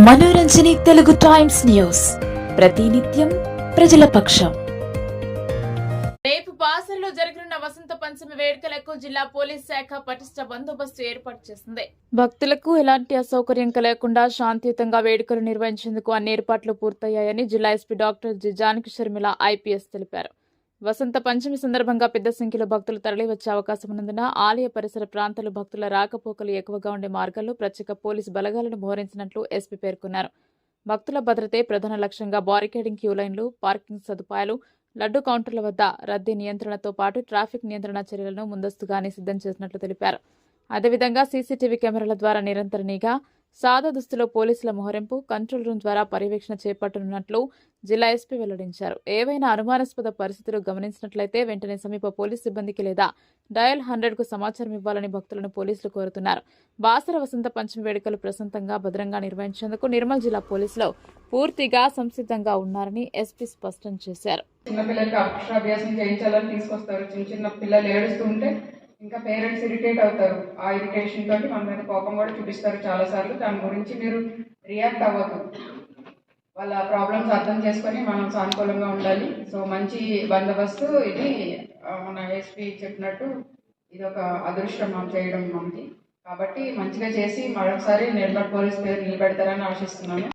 మనోరంజని Telugu times news. ప్రతినిత్యం ప్రజల పక్షం. రేపు బాసరలో జరగనున్న వసంత పంచమి వేడుకలకు జిల్లా పోలీస్ శాఖ పటిష్ట బందోబస్తు ఏర్పాటు చేసింది. భక్తులకు ఎలాంటి అసౌకర్యం కలగకుండా శాంతియుతంగా వేడుకలు నిర్వహించేందుకు అన్ని ఏర్పాట్లు పూర్తయ్యాయని జిల్లా SP doctor G Janaki Sharmila IPS తెలిపారు. వసంత పంచమి సందర్భంగా పెద్ద సంఖ్యలో భక్తులు తరలివచ్చే అవకాశం ఉన్నందున ఆలయ పరిసర ప్రాంతాలు భక్తుల రాకపోకలు ఎక్కువగా ఉండే మార్గాల్లో ప్రత్యేక పోలీసు బలగాలను మోహరించినట్లు ఎస్పీ పేర్కొన్నారు. భక్తుల భద్రతే ప్రధాన లక్ష్యంగా బారికేడింగ్ క్యూ లైన్లు పార్కింగ్ సదుపాయాలు లడ్డు కౌంటర్ల వద్ద రద్దీ నియంత్రణతో పాటు ట్రాఫిక్ నియంత్రణ చర్యలను ముందస్తుగానే సిద్ధం చేసినట్లు తెలిపారు. అదేవిధంగా సీసీటీవీ కెమెరాల ద్వారా నిరంతర నిఘా సాదా దుస్తులో పోలీసుల మోహరింపు కంట్రోల్ రూమ్ ద్వారా పర్యవేక్షణ చేపట్టనున్నట్లు జిల్లా ఎస్పీ వెల్లడించారు. ఏవైనా అనుమానాస్పద పరిస్థితులు గమనించినట్లయితే వెంటనే సమీప పోలీస్ సిబ్బందికి లేదా డయల్ హండ్రెడ్కు సమాచారం ఇవ్వాలని భక్తులను పోలీసులు కోరుతున్నారు. బాసర వసంత పంచమి వేడుకలు ప్రశాంతంగా భద్రంగా నిర్వహించేందుకు నిర్మల్ జిల్లా పోలీసులు పూర్తిగా సంసిద్ధంగా ఉన్నారని ఎస్పీ స్పష్టం చేశారు. చిన్నపిల్లలకి అక్షరాభ్యాసం చేయించాలని తీసుకొస్తారు. చిన్న చిన్న పిల్లలు ఏడుస్తుంటే ఇంకా పేరెంట్స్ ఇరిటేట్ అవుతారు. ఆ ఇరిటేషన్ తోటి మన మీద కోపం కూడా చూపిస్తారు చాలా సార్లు దాని గురించి మీరు రియాక్ట్ అవ్వదు వాళ్ళ ప్రాబ్లమ్స్ అర్థం చేసుకొని మనం సానుకూలంగా ఉండాలి. సో మంచి బందోబస్తు ఇది మన ఎస్పీ చెప్పినట్టు ఇది ఒక అదృష్టం మనం చేయడం మనకి. కాబట్టి మంచిగా చేసి మరొకసారి నిర్మల్ పోలీస్ పేరు నిలబెడతారని ఆశిస్తున్నాను.